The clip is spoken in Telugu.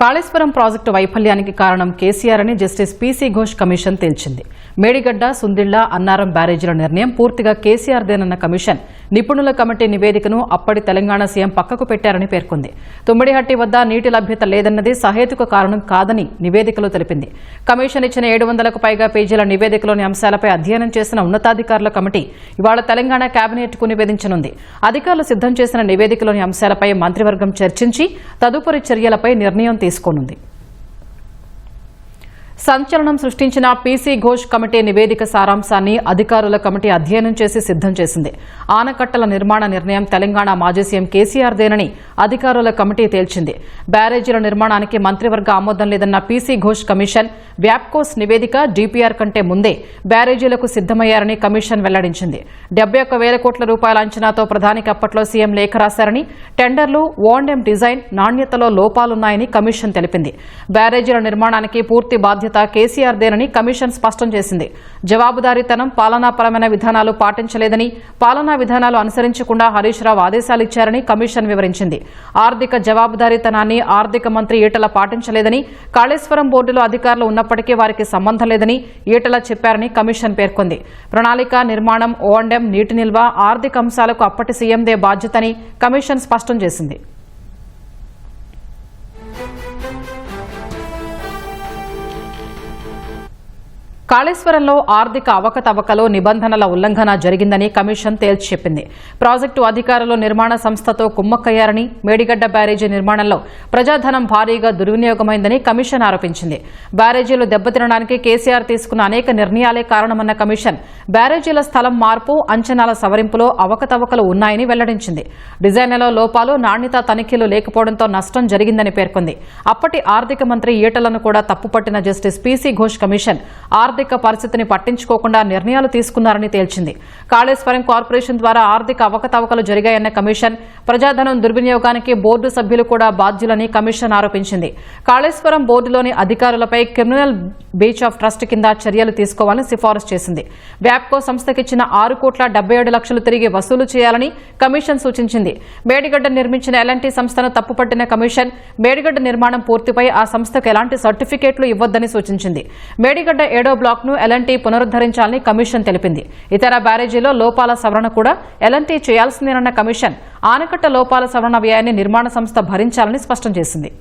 కాళేశ్వరం ప్రాజెక్టు వైఫల్యానికి కారణం కేసీఆర్ అని జస్టిస్ పీసీ ఘోష్ కమిషన్ తేల్చింది. మేడిగడ్డ సుందిళ్ళ అన్నారం బ్యారేజీల నిర్ణయం పూర్తిగా కేసీఆర్దేనన్న కమిషన్ నిపుణుల కమిటీ నివేదికను అప్పటి తెలంగాణ సీఎం పక్కకు పెట్టారని పేర్కొంది. తుమ్మిడిహట్టి వద్ద నీటి లభ్యత లేదన్నది సహేతుక కారణం కాదని నివేదికలో తెలిపింది. కమిషన్ ఇచ్చిన ఏడు వందలకు పైగా పేజీల నివేదికలోని అంశాలపై అధ్యయనం చేసిన ఉన్నతాధికారుల కమిటీ ఇవాళ తెలంగాణ కేబినెట్కు నివేదించనుంది. అధికారులు సిద్దం చేసిన నివేదికలోని అంశాలపై మంత్రివర్గం చర్చించి తదుపరి చర్యలపై నిర్ణయం తీసుకోనుంది సంచలనం సృష్టించిన పీసీ ఘోష్ కమిటీ నివేదిక సారాంశాన్ని అధికారుల కమిటీ అధ్యయనం చేసి సిద్దం చేసింది. ఆనకట్టల నిర్మాణ నిర్ణయం తెలంగాణ మాజీ సీఎం కేసీఆర్దేనని అధికారుల కమిటీ తేల్చింది. బ్యారేజీల నిర్మాణానికి మంత్రివర్గ ఆమోదం లేదన్న పీసీ ఘోష్ కమిషన్ వ్యాప్కోస్ నివేదిక డీపీఆర్ కంటే ముందే బ్యారేజీలకు సిద్దమయ్యారని కమిషన్ వెల్లడించింది. డెబ్బై ఒక్క వేల కోట్ల రూపాయల అంచనాతో ప్రధానికి అప్పట్లో సీఎం లేఖ రాశారని టెండర్లు ఓండెం డిజైన్ నాణ్యతలో లోపాలున్నాయని కమిషన్ తెలిపింది. బ్యారేజీల నిర్మాణానికి పూర్తి బాధ్యత కేసీఆర్దేనని కమిషన్ స్పష్టం చేసింది. జవాబుదారీతనం పాలనాపరమైన విధానాలు పాటించలేదని పాలనా విధానాలు అనుసరించకుండా హరీష్ రావు ఆదేశాలు ఇచ్చారని కమిషన్ వివరించింది. ఆర్థిక జవాబుదారీతనాన్ని ఆర్థిక మంత్రి ఈటల పాటించలేదని కాళేశ్వరం బోర్డులో అధికారులు ఉన్నప్పటికీ వారికి సంబంధం లేదని ఈటల చెప్పారని కమిషన్ పేర్కొంది. ప్రణాళిక నిర్మాణం ఓఎండ్ఎం నీటి నిల్వ ఆర్థిక అంశాలకు అప్పటి సీఎందే బాధ్యతని కమిషన్ స్పష్టం చేసింది. కాళేశ్వరంలో ఆర్థిక అవకతవకలో నిబంధనల ఉల్లంఘన జరిగిందని కమిషన్ తేల్చి చెప్పింది. ప్రాజెక్టు అధికారులు నిర్మాణ సంస్థతో కుమ్మక్కయ్యారని మేడిగడ్డ బ్యారేజీ నిర్మాణంలో ప్రజాధనం భారీగా దుర్వినియోగమైందని కమిషన్ ఆరోపించింది. బ్యారేజీలు దెబ్బతినడానికి కేసీఆర్ తీసుకున్న అనేక నిర్ణయాలే కారణమన్న కమిషన్ బ్యారేజీల స్థలం మార్పు అంచనాల సవరింపులో అవకతవకలు ఉన్నాయని వెల్లడించింది. డిజైన్లలో లోపాలు నాణ్యత తనిఖీలు లేకపోవడంతో నష్టం జరిగిందని పేర్కొంది. అప్పటి ఆర్థిక మంత్రి ఈటలను కూడా తప్పుపట్టిన జస్టిస్ పీసీ ఘోష్ కమిషన్ ఆర్థిక పరిస్థితిని పట్టించుకోకుండా నిర్ణయాలు తీసుకున్నారని తేల్చింది. కాళేశ్వరం కార్పొరేషన్ ద్వారా ఆర్థిక అవకతవకలు జరిగాయన్న కమిషన్ ప్రజాధనం దుర్వినియోగానికి బోర్డు సభ్యులు కూడా బాధ్యులని కమిషన్ ఆరోపించింది. కాళేశ్వరం బోర్డులోని అధికారులపై క్రిమినల్ బీచ్ ఆఫ్ ట్రస్ట్ కింద చర్యలు తీసుకోవాలని సిఫారసు చేసింది. వ్యాప్కో సంస్థకిచ్చిన ఆరు కోట్ల డెబ్బై ఏడు లక్షలు తిరిగి వసూలు చేయాలని కమిషన్ సూచించింది. మేడిగడ్డ నిర్మించిన ఎలాంటి సంస్థను తప్పుపట్టిన కమిషన్ మేడిగడ్డ నిర్మాణం పూర్తిపై ఆ సంస్థకు ఎలాంటి సర్టిఫికేట్లు ఇవ్వొద్దని సూచించింది. మేడిగడ్డ ఏడో బ్లాక్ను ఎల్ఎన్టీ పునరుద్దరించాలని కమిషన్ తెలిపింది. ఇతర బ్యారేజీలో లోపాల సవరణ కూడా ఎల్ఎన్టీ చేయాల్సిందేనన్న కమిషన్ ఆనకట్ట లోపాల సవరణ వ్యయాన్ని నిర్మాణ సంస్థ భరించాలని స్పష్టం చేసింది.